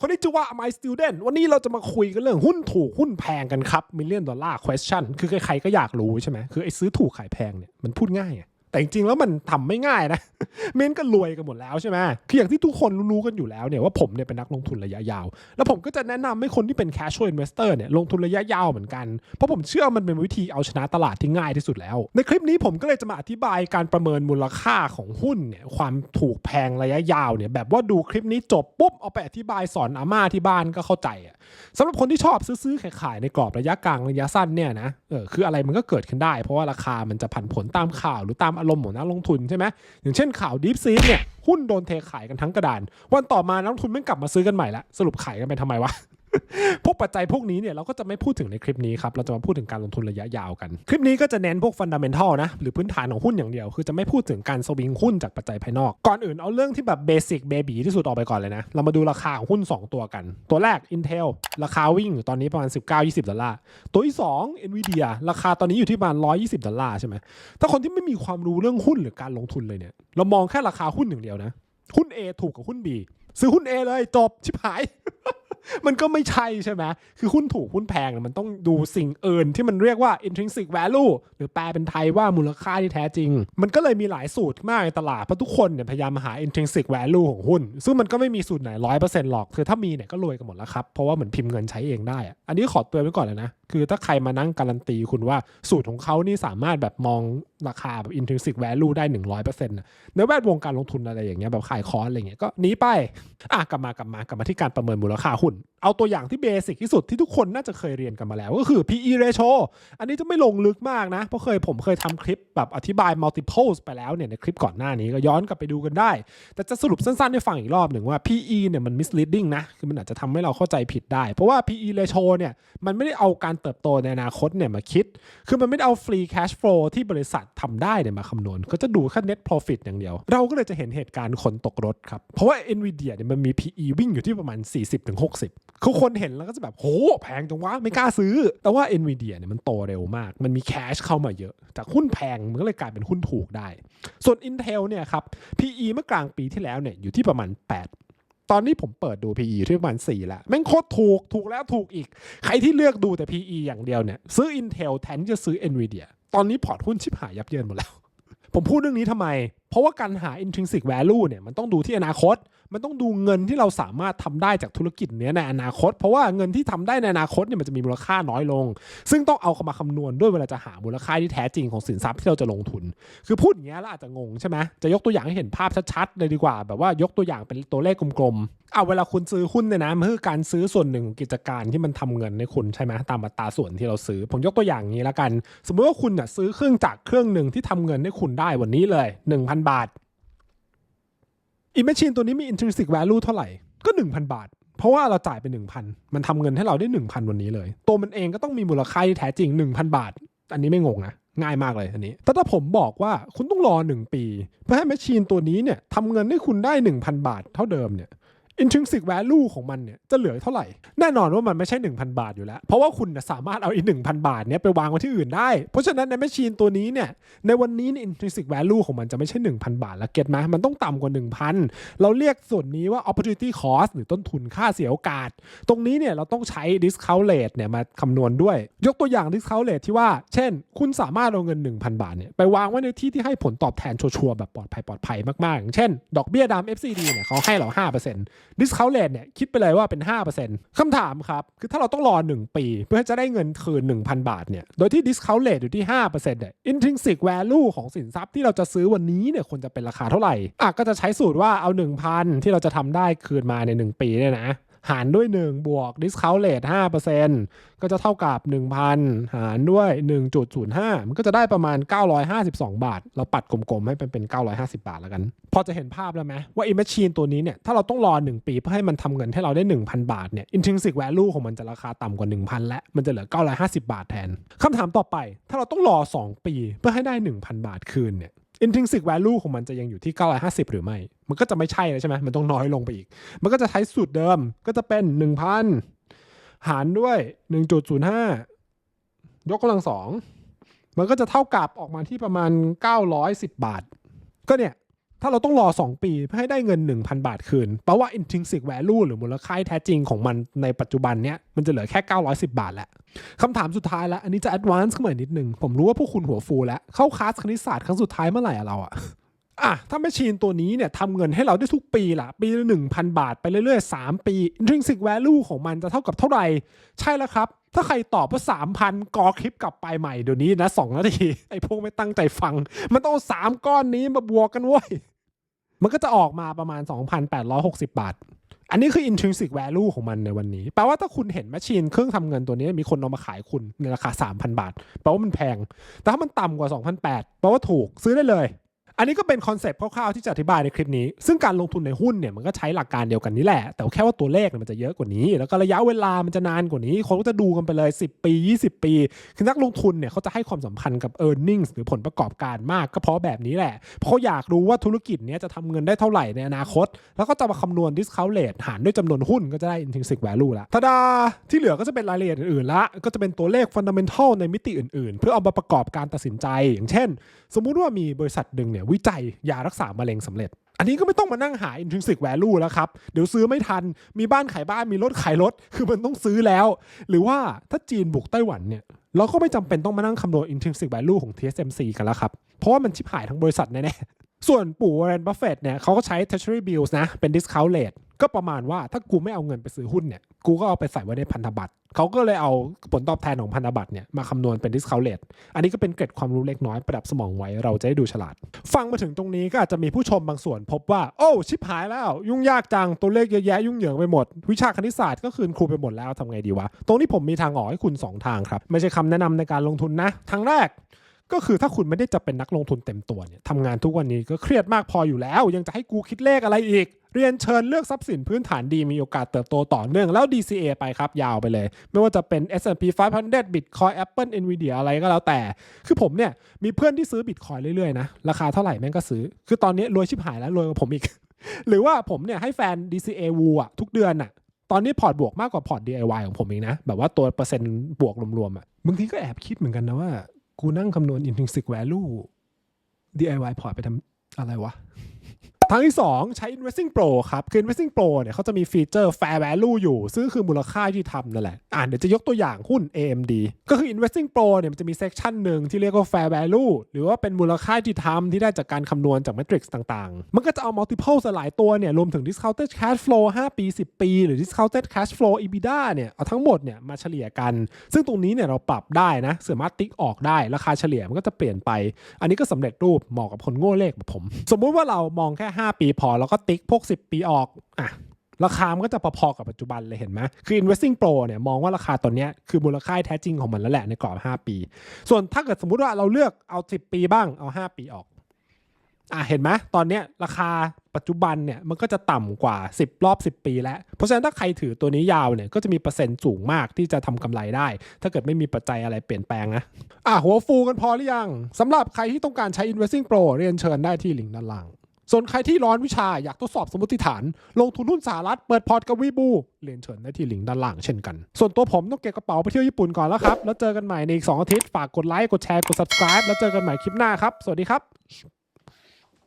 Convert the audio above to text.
คนที่จะว่า My Student วันนี้เราจะมาคุยกันเรื่องหุ้นถูกหุ้นแพงกันครับ Million Dollar Question คือใครๆก็อยากรู้ใช่ไหมคือไอ้ซื้อถูกขายแพงเนี่ยมันพูดง่ายไง แต่จริงๆแล้วมันทำไม่ง่ายนะเม้นก็รวยกันหมดแล้วใช่ไหมคืออย่างที่ทุกคนรู้กันอยู่แล้วเนี่ยว่าผมเนี่ยเป็นนักลงทุนระยะยาว แล้วผมก็จะแนะนำให้คนที่เป็น casual investor เนี่ยลงทุนระยะยาวเหมือนกัน เพราะผมเชื่อมันเป็นวิธีเอาชนะตลาดที่ง่ายที่สุดแล้ว ในคลิปนี้ผมก็เลยจะมาอธิบายการประเมินมูลค่าของหุ้นเนี่ยความถูกแพงระยะยาวเนี่ยแบบว่าดูคลิปนี้จบปุ๊บเอาไปอธิบายสอนอาม่าที่บ้านก็เข้าใจอะสำหรับคนที่ชอบซื้อๆขายๆในกรอบระยะกลางระยะสั้นเนี่ยนะเออคืออะไรมันก็เกิดขึ้นได้ เพราะว่าราคามันจะผันผวนตามข่าวหรือตามอารมณ์ของนักลงทุนใช่ไหมอย่างเช่นข่าวดีฟซีเนี่ยหุ้นโดนเทขายกันทั้งกระดาน วันต่อมานักลงทุนไม่กลับมาซื้อกันใหม่ละสรุปขายกันไปทำไมวะ พวกปัจจัยพวกนี้เนี่ยเราก็จะไม่พูดถึงในคลิปนี้ครับ เราจะมาพูดถึงการลงทุนระยะยาวกัน คลิปนี้ก็จะเน้นพวกฟันดัมเ n นทัลนะหรือพื้นฐานของหุ้นอย่างเดียว คือจะไม่พูดถึงการสวิงหุ้นจากปัจจัยภายนอก ก่อนอื่นเอาเรื่องที่แบบเบสิกเบบีที่สุดออกไปก่อนเลยนะ เรามาดูราคาของหุ้น 2 ตัวกัน ตัวแรก Intel ราคาวิ่งอยู่ตอนนี้ประมาณ 19-20 ดอลลาร์ ตัวที่ 2 Nvidia ราคาตอนนี้อยู่ที่ประมาณ 120 ดอลลาร์ใช่ไหมถ้าคนที่ไม่มีความรู้เรื่องหุ้นหรือการลงทุนเลยเนี่ยเรามองแค่ราคาหุ้นอย่างเดียวนะหุ้น A ถูกกับหุ้น B ซื้อหุ้น A เลยจบชิบหาย มันก็ไม่ใช่ใช่ไหมคือหุ้นถูกหุ้นแพงเนี่ยมันต้องดูสิ่งอื่นที่มันเรียกว่า intrinsic value หรือแปลเป็นไทยว่ามูลค่าที่แท้จริง มันก็เลยมีหลายสูตรมากในตลาดเพราะทุกคนเนี่ยพยายามมาหา intrinsic value ของหุ้น ซึ่งมันก็ไม่มีสูตรไหนร้อยเปอร์เซ็นต์หรอกคือถ้ามีเนี่ยก็รวยกันหมดแล้วครับ เพราะว่าเหมือนพิมพ์เงินใช้เองได้อะอันนี้ขอเตือนไว้ก่อนเลยนะคือถ้าใครมานั่งการันตีคุณว่าสูตรของเขานี่สามารถแบบมอง ราคาแบบ intrinsic value ได้ 100%นะในแวดวงการลงทุนอะไรอย่างเงี้ยแบบขายคอร์สอะไรเงี้ยก็หนีไปอะกลับมากลับมากลับมาที่การประเมินมูลค่าหุ้นเอาตัวอย่างที่เบสิกที่สุดที่ทุกคนน่าจะเคยเรียนกันมาแล้ว ก็คือ PE ratio อันนี้จะไม่ลงลึกมากนะ เพราะเคยผมเคยทำคลิปแบบอธิบาย multiples ไปแล้วเนี่ยในคลิปก่อนหน้านี้ก็ย้อนกลับไปดูกันได้ แต่จะสรุปสั้นๆให้ฟังอีกรอบหนึ่งว่า PE เนี่ยมัน misleading นะ คือมันอาจจะทำให้เราเข้าใจผิดได้ เพราะว่า PE ratio เนี่ยมันไม่ได้เอาการเติบโตในอนาคตเนี่ยมาคิด คือมันไม่ได้เอา free cash flow ที่บริษัททำได้เนี่ยมาคำนวณก็จะดูแค่ net profit อย่างเดียว เราก็เลยจะเห็นเหตุการณ์คนตกรถครับเพราะว่า Nvidia เนี่ยมันมี PE วิ่งอยู่ที่ประมาณ 40-60คือคนเห็นแล้วก็จะแบบโหแพงจังวะไม่กล้าซื้อ แต่ว่า Nvidia เนี่ยมันโตเร็วมาก มันมีแคชเข้ามาเยอะ จากหุ้นแพงมันก็เลยกลายเป็นหุ้นถูกได้ ส่วน Intel เนี่ยครับ PE เมื่อกลางปีที่แล้วเนี่ยอยู่ที่ประมาณ 8 ตอนนี้ผมเปิดดู PE ที่ประมาณ 4 แล้ว แม่งโคตรถูกถูกแล้วถูกอีก ใครที่เลือกดูแต่ PE อย่างเดียวเนี่ยซื้อ Intel แทนที่จะซื้อ Nvidia ตอนนี้พอร์ตหุ้นชิบหายยับเยินหมดแล้ว ผมพูดเรื่องนี้ทำไม เพราะว่าการหา intrinsic value เนี่ยมันต้องดูที่อนาคต มันต้องดูเงินที่เราสามารถทำได้จากธุรกิจเนี้ยในอนาคต เพราะว่าเงินที่ทำได้ในอนาคตเนี่ยมันจะมีมูลค่าน้อยลง ซึ่งต้องเอาเข้ามาคำนวณด้วยเวลาจะหามูลค่าที่แท้จริงของสินทรัพย์ที่เราจะลงทุน คือพูดอย่างเงี้ยแล้วอาจจะงงใช่ไหมจะยกตัวอย่างให้เห็นภาพชัดๆเลยดีกว่า แบบว่ายกตัวอย่างเป็นตัวเลขกลมๆ เอาเวลาคุณซื้อหุ้นเนี่ยนะมันคือการซื้อส่วนหนึ่งของกิจการที่มันทำเงินให้คุณใช่ไหมตามอัตราส่วนที่เราซื้อ ผมยกตัวอย่างนี้แล้วกัน สมมติว่าคุณน่ะซื้อเครื่องจักรเครื่องหนึ่งที่ทำเงินให้คุณได้วันนี้เลย 1,000 บาทอีแมชชีนตัวนี้มี intrinsic value เท่าไหร่ก็ 1,000 บาท เพราะว่าเราจ่ายไป 1,000 มันทำเงินให้เราได้ 1,000 วันนี้เลย ตัวมันเองก็ต้องมีมูลค่าที่แท้จริง 1,000 บาท อันนี้ไม่งงนะง่ายมากเลยอันนี้ แต่ถ้าผมบอกว่าคุณต้องรอ 1 ปี เพื่อให้แมชชีนตัวนี้เนี่ยทำเงินให้คุณได้ 1,000 บาทเท่าเดิมเนี่ย intrinsic value ของมันเนี่ยจะเหลือเท่าไหร่ แน่นอนว่ามันไม่ใช่ 1,000 บาทอยู่แล้ว เพราะว่าคุณน่ะสามารถเอาอีก1,000 บาทเนี่ยไปวางไว้ที่อื่นได้ เพราะฉะนั้นในแมชชีนตัวนี้เนี่ยในวันนี้นี่ย intrinsic value ของมันจะไม่ใช่ 1,000 บาทแล้วเก็ตไหมมันต้องต่ำกว่า 1,000 เราเรียกส่วนนี้ว่า opportunity cost หรือต้นทุนค่าเสียโอกาส ตรงนี้เนี่ยเราต้องใช้ discount rate เนี่ยมาคำนวณด้วย ยกตัวอย่าง discount rate ที่ว่า เช่น คุณสามารถเอาเงิน 1,000 บาทเนี่ยไปวางไว้ในที่ที่ให้ผลตอบแทนชัวร์แบบปลอดภัยปลอดภัยมากๆอย่างเช่นดอกเบี้ยดำ FCD เนี่ยเขาให้เรา5% discount rate เนี่ยคิดไปเลยว่าเป็น 5%คำถามครับ คือถ้าเราต้องรอ 1 ปี เพื่อจะได้เงินคืน 1,000 บาทเนี่ยโดยที่ discount rate อยู่ที่ 5%เนี่ย intrinsic value ของสินทรัพย์ที่เราจะซื้อวันนี้เนี่ยควรจะเป็นราคาเท่าไหร่อะก็จะใช้สูตรว่าเอา 1,000 ที่เราจะทำได้คืนมาใน 1 ปีเนี่ยนะ หารด้วย 1 บวก discount rate 5%ก็จะเท่ากับ 1,000 หารด้วย 1.05 มันก็จะได้ประมาณ 952 บาท เราปัดกลมๆ ให้เป็นเป็น 950 บาทแล้วกัน พอจะเห็นภาพแล้วไหมว่า Imagine ตัวนี้เนี่ย ถ้าเราต้องรอ 1 ปีเพื่อให้มันทำเงินให้เราได้ 1,000 บาทเนี่ย intrinsic value ของมันจะราคาต่ำกว่า 1,000 และมันจะเหลือ 950 บาทแทนคำถามต่อไป ถ้าเราต้องรอ 2 ปีเพื่อให้ได้ 1,000 บาทคืนเนี่ย intrinsic value ของมันจะยังอยู่ที่ 950 หรือไม่ มันก็จะไม่ใช่แล้วใช่ไหมมันต้องน้อยลงไปอีก มันก็จะใช้สูตรเดิมก็จะเป็น 1,000 หารด้วย 1.05 ยกกำลังสองมันก็จะเท่ากับออกมาที่ประมาณ 910 บาท ก็เนี่ย ถ้าเราต้องรอ 2 ปีเพื่อให้ได้เงิน 1,000 บาทคืนแปลว่า intrinsic value หรือมูลค่าแท้จริงของมันในปัจจุบันเนี้ยมันจะเหลือแค่ 910 บาทแหละคำถามสุดท้ายแล้ว อันนี้จะ advance ขึ้นมาอีกนิดนึง ผมรู้ว่าพวกคุณหัวฟูแล้ว เข้าคลาสคณิตศาสตร์ครั้งสุดท้ายเมื่อไหร่อะเราอะอะถ้าแมชชีนตัวนี้เนี่ยทำเงินให้เราได้ทุกปีละปีละ1,000 บาทไปเรื่อยๆ 3 ปี intrinsic value ของมันจะเท่ากับเท่าไหร่ ใช่แล้วครับ ถ้าใครตอบว่า3,000กอคลิปกลับไปใหม่เดี๋ยวนี้นะ2นาทีไอ้พวกไม่ตั้งใจฟัง มันต้องสามก้อนนี้มาบวกกันว้ยมันก็จะออกมาประมาณ 2,860 บาท อันนี้คือ intrinsic value ของมันในวันนี้ แปลว่าถ้าคุณเห็นแมชชีนเครื่องทำเงินตัวนี้มีคนเอามาขายคุณในราคา 3,000 บาท แปลว่ามันแพง แต่ถ้ามันต่ำกว่า 2,800 แปลว่าถูกซื้อได้เลย อันนี้ก็เป็นคอนเซปต์คร่าวๆที่จะอธิบายในคลิปนี้ ซึ่งการลงทุนในหุ้นเนี่ยมันก็ใช้หลักการเดียวกันนี้แหละ แต่แค่ว่าตัวเลขมันจะเยอะกว่านี้ แล้วก็ระยะเวลามันจะนานกว่านี้ คนก็จะดูกันไปเลย 10 ปี 20 ปี คือนักลงทุนเนี่ยเขาจะให้ความสำคัญกับ e a r n i n g หรือผลประกอบการมากก็เพราะแบบนี้แหละ เพราะเขาอยากรู้ว่าธุรกิจเนี้ยจะทำเงินได้เท่าไหร่ในอนาคต แล้วก็จะมาคำนวณ discount rate หารด้วยจำนวนหุ้นก็จะได้ intrinsic value ละทดาที่เหลือก็จะเป็นรายละเอียดอื่นๆละก็จะเป็นตัวเลข fundamental ในมิติอื่น ๆ เพื่อเอามาประกอบการตัดสินใจ อย่างเช่น สมมุติว่ามีบริษัทหนึ่งเนี่ยวิจัยยารักษามะเร็งสำเร็จ อันนี้ก็ไม่ต้องมานั่งหา intrinsic value แล้วครับ เดี๋ยวซื้อไม่ทันมีบ้านขายบ้านมีรถขายรถ คือมันต้องซื้อแล้ว หรือว่าถ้าจีนบุกไต้หวันเนี่ยเราก็ไม่จำเป็นต้องมานั่งคำนวณ intrinsic value ของ TSMC กันแล้วครับ เพราะว่ามันชิบหายทั้งบริษัทแน่ๆส่วนปู่วอร์เรนบัฟเฟตเนี่ยเขาก็ใช้ treasury bills นะเป็น discount rate ก็ประมาณว่าถ้ากูไม่เอาเงินไปซื้อหุ้นเนี่ย กูก็เอาไปใส่ไว้ในพันธบัตรเขาก็เลยเอาผลตอบแทนของพันธบัตรเนี่ยมาคำนวณเป็น discount rate อันนี้ก็เป็นเกร็ดความรู้เล็กน้อยประดับสมองไว้เราจะได้ดูฉลาด ฟังมาถึงตรงนี้ก็อาจจะมีผู้ชมบางส่วนพบว่า โอ้ชิบหายแล้ว ยุ่งยากจัง ตัวเลขเยอะแยะยุ่งเหยิงไปหมด วิชาคณิตศาสตร์ก็คืนครูไปหมดแล้วทำไงดีวะ ตรงนี้ผมมีทางออกให้คุณ 2 ทางครับ ไม่ใช่คำแนะนำในการลงทุนนะ ทางแรก ก็คือถ้าคุณไม่ได้จะเป็นนักลงทุนเต็มตัวเนี่ยทำงานทุกวันนี้ก็เครียดมากพออยู่แล้ว ยังจะให้กูคิดเลขอะไรอีก เรียนเชิญเลือกทรัพย์สินพื้นฐานดีมีโอกาสเติบโตต่อเนื่องแล้ว DCA ไปครับยาวไปเลย ไม่ว่าจะเป็น S&P 500 Bitcoin Apple Nvidia อะไรก็แล้วแต่ คือผมเนี่ยมีเพื่อนที่ซื้อ Bitcoin เรื่อยๆนะราคาเท่าไหร่แม่งก็ซื้อ คือตอนนี้รวยชิบหายแล้วรวยกว่าผมอีก หรือว่าผมเนี่ยให้แฟน DCA วูอะทุกเดือนอะตอนนี้พอร์ตบวกมากกว่าพอร์ต DIY ของผมเองนะ แบบว่าตัวเปอร์เซ็นต์บวกรวมๆอะบางทีก็แอบคิดเหมือนกันนะว่า กูนั่งคำนวณ intrinsic value DIY พอร์ตไปทำอะไรวะ ทางที่ 2 ใช้ Investing Pro ครับ คือ Investing Pro เนี่ยเขาจะมีฟีเจอร์ Fair Value อยู่ ซึ่งคือมูลค่าที่ทำนั่นแหละ อ่านเดี๋ยวจะยกตัวอย่างหุ้น AMD ก็คือ Investing Pro เนี่ยมันจะมีเซ c ชันหนึ่งที่เรียกว่า Fair Value หรือว่าเป็นมูลค่าที่ทำที่ได้จากการคำนวณจาก Matrix ต่างๆ มันก็จะเอา multiple หลายตัวเนี่ยรวมถึง discounted cash flow 5 ปี 10 ปี หรือ discounted cash flow EBITDA เนี่ยเอาทั้งหมดเนี่ยมาเฉลี่ยกัน ซึ่งตรงนี้เนี่ยเราปรับได้นะสามารถติ๊กออกได้ราคาเฉลี่ยมันก็จะเปลี่ยนไป อันนี้ก็สำเร็จรูปเหมาะกับคนโง่เลขแบบผม สมมุติว่าเรามองแค่5 ปีพอ แล้วก็ติ๊กพวก 10 ปีออกอะราคามันก็จะพอๆกับปัจจุบันเลยเห็นไหมคือ investing pro เนี่ยมองว่าราคาตัวเนี้ยคือมูลค่าแท้จริงของมันแล้วแหละในกรอบ 5 ปี ส่วนถ้าเกิดสมมุติว่าเราเลือกเอา 10 ปีบ้างเอา 5 ปีออกอะเห็นไหมตอนเนี้ยราคาปัจจุบันเนี่ยมันก็จะต่ำกว่า 10 รอบ 10 ปีแล้ว เพราะฉะนั้นถ้าใครถือตัวนี้ยาวเนี่ยก็จะมีเปอร์เซ็นต์สูงมากที่จะทำกำไรได้ ถ้าเกิดไม่มีปัจจัยอะไรเปลี่ยนแปลงนะอะหัวฟูกันพอหรือยังสำหรับใครที่ต้องการใช้ investing pro เรียนเชิญได้ที่ลิงก์ด้านล่าง ส่วนใครที่ร้อนวิชาอยากทดสอบสมมติฐาน ลงทุนหุ้นสหรัฐเปิดพอร์ตกับวีบูเรียนเชิญได้ที่ลิงก์ด้านล่างเช่นกัน ส่วนตัวผมต้องเก็บกระเป๋าไปเที่ยวญี่ปุ่นก่อนแล้วครับ แล้วเจอกันใหม่ในอีก 2 อาทิตย์ ฝากกดไลค์ กดแชร์ กด subscribe แล้วเจอกันใหม่คลิปหน้าครับ สวัสดีครับ